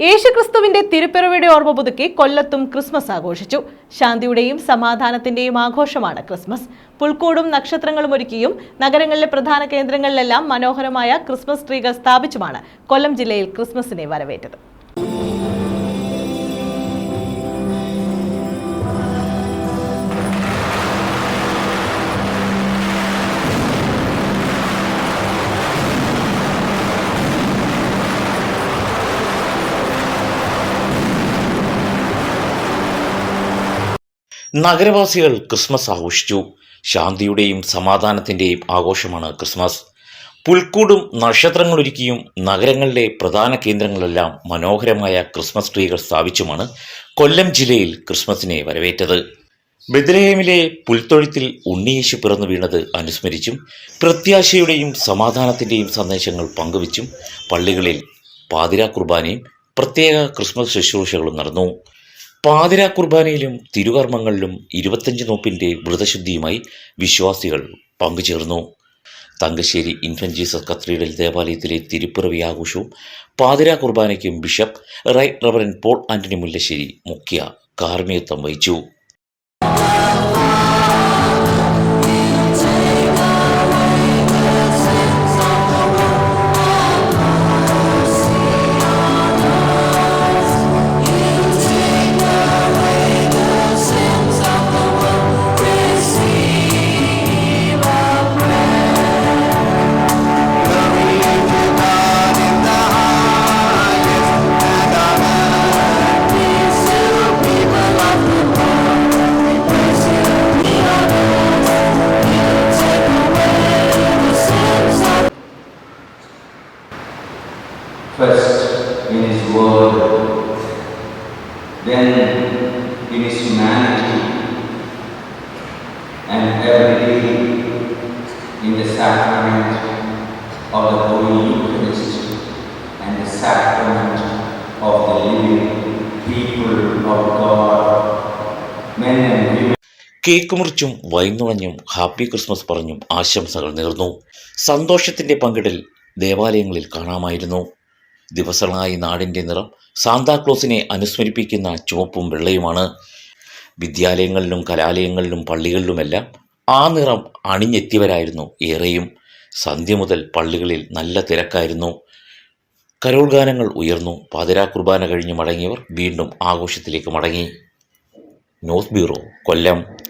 യേശുക്രിസ്തുവിന്റെ തിരുപ്പിറവിയുടെ ഓർമ്മ പുതുക്കി കൊല്ലത്തും ക്രിസ്മസ് ആഘോഷിച്ചു. ശാന്തിയുടെയും സമാധാനത്തിന്റെയും ആഘോഷമാണ് ക്രിസ്മസ്. പുൽക്കൂടും നക്ഷത്രങ്ങളും ഒരുക്കിയും നഗരങ്ങളിലെ പ്രധാന കേന്ദ്രങ്ങളിലെല്ലാം മനോഹരമായ ക്രിസ്മസ് ട്രീകൾ സ്ഥാപിച്ചുമാണ് കൊല്ലം ജില്ലയിൽ ക്രിസ്മസിനെ വരവേറ്റത്. നഗരവാസികൾ ക്രിസ്മസ് ആഘോഷിച്ചു. ശാന്തിയുടെയും സമാധാനത്തിന്റെയും ആഘോഷമാണ് ക്രിസ്മസ്. പുൽക്കൂടും നക്ഷത്രങ്ങളൊരുക്കിയും നഗരങ്ങളിലെ പ്രധാന കേന്ദ്രങ്ങളെല്ലാം മനോഹരമായ ക്രിസ്മസ് ട്രീകൾ സ്ഥാപിച്ചുമാണ് കൊല്ലം ജില്ലയിൽ ക്രിസ്മസിനെ വരവേറ്റത്. ബദ്രഹേമിലെ പുൽത്തൊഴുത്തിൽ ഉണ്ണിയേശു പിറന്നു വീണത് അനുസ്മരിച്ചും പ്രത്യാശയുടെയും സമാധാനത്തിന്റെയും സന്ദേശങ്ങൾ പങ്കുവച്ചും പള്ളികളിൽ പാതിരാ കുർബാനയും പ്രത്യേക ക്രിസ്മസ് ശുശ്രൂഷകളും നടന്നു. പാതിരാ കുർബാനയിലും തിരുകർമ്മങ്ങളിലും ഇരുപത്തഞ്ച് നോപ്പിന്റെ വ്രതശുദ്ധിയുമായി വിശ്വാസികൾ പങ്കുചേർന്നു. തങ്കശ്ശേരി ഇൻഫന്റ് ജീസസ് കത്തീഡ്രൽ ദേവാലയത്തിലെ തിരുപ്പിറവി ആഘോഷവും പാതിരാ കുർബാനയ്ക്കും bishop right reverend Paul Antony Mullassery മുഖ്യ കാർമ്മികത്വം വഹിച്ചു. First in His Word, then in His humanity, and every day in the sacrament of the Holy Eucharist and the sacrament of the living people of God, men and women. Cake മുറിച്ചും വൈനുണഞ്ഞും happy Christmas പറഞ്ഞും ആശംസകൾ നേർന്നു സന്തോഷത്തിന്റെ പങ്കിടൽ ദേവാലയങ്ങളിൽ കാണാമായിരുന്നു ദിവസങ്ങളായി നാടിന്റെ നിറം സാന്താക്ലോസിനെ അനുസ്മരിപ്പിക്കുന്ന ചുവപ്പും വെള്ളയുമാണ്. വിദ്യാലയങ്ങളിലും കലാലയങ്ങളിലും പള്ളികളിലുമെല്ലാം ആ നിറം അണിഞ്ഞെത്തിയവരായിരുന്നു ഏറെയും. സന്ധ്യ മുതൽ പള്ളികളിൽ നല്ല തിരക്കായിരുന്നു. കരോൾ ഗാനങ്ങൾ ഉയർന്നു. പാതിരാ കുർബാന കഴിഞ്ഞ് മടങ്ങിയവർ വീണ്ടും ആഘോഷത്തിലേക്ക് മടങ്ങി. News bureau Kollam.